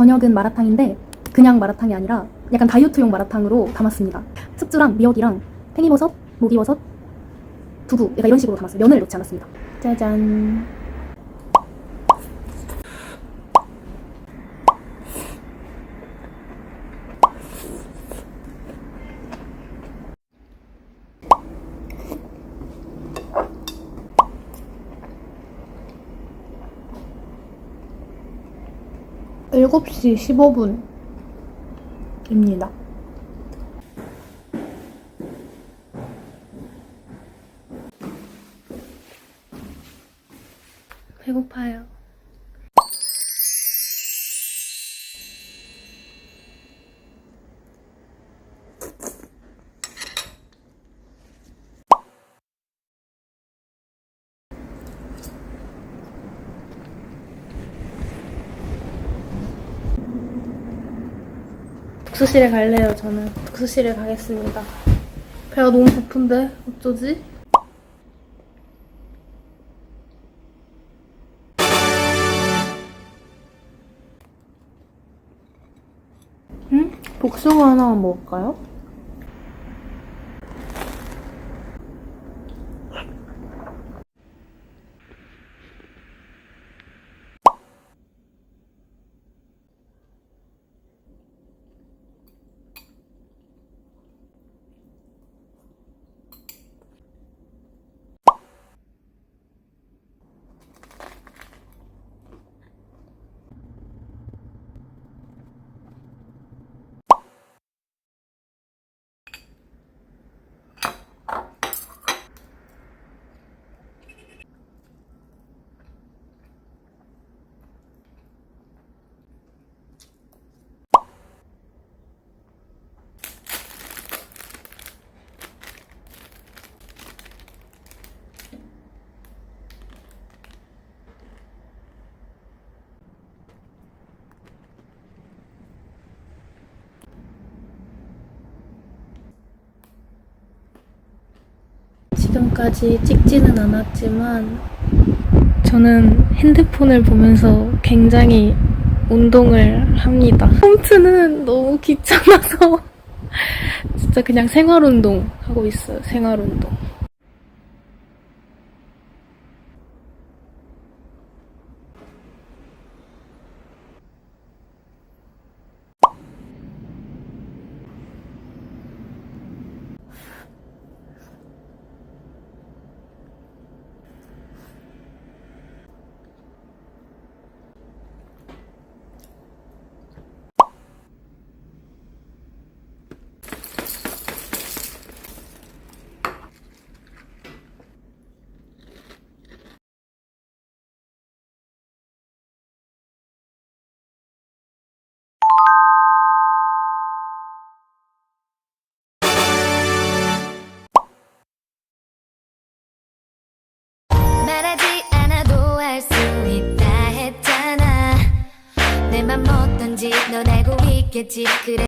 저녁은 마라탕인데 그냥 마라탕이 아니라 약간 다이어트용 마라탕으로 담았습니다. 숙주랑 미역이랑 팽이버섯, 목이버섯, 두부 약간 이런 식으로 담았어요. 면을 넣지 않았습니다. 짜잔. 일곱 시 15분입니다. 배고파요. 독서실에 갈래요, 저는. 독서실에 가겠습니다. 배가 너무 고픈데? 어쩌지? 응? 복숭아 하나만 먹을까요? 지금까지 찍지는 않았지만 저는 핸드폰을 보면서 굉장히 운동을 합니다. 홈트는 너무 귀찮아서 진짜 그냥 생활 운동 하고 있어요. 생활 운동. 있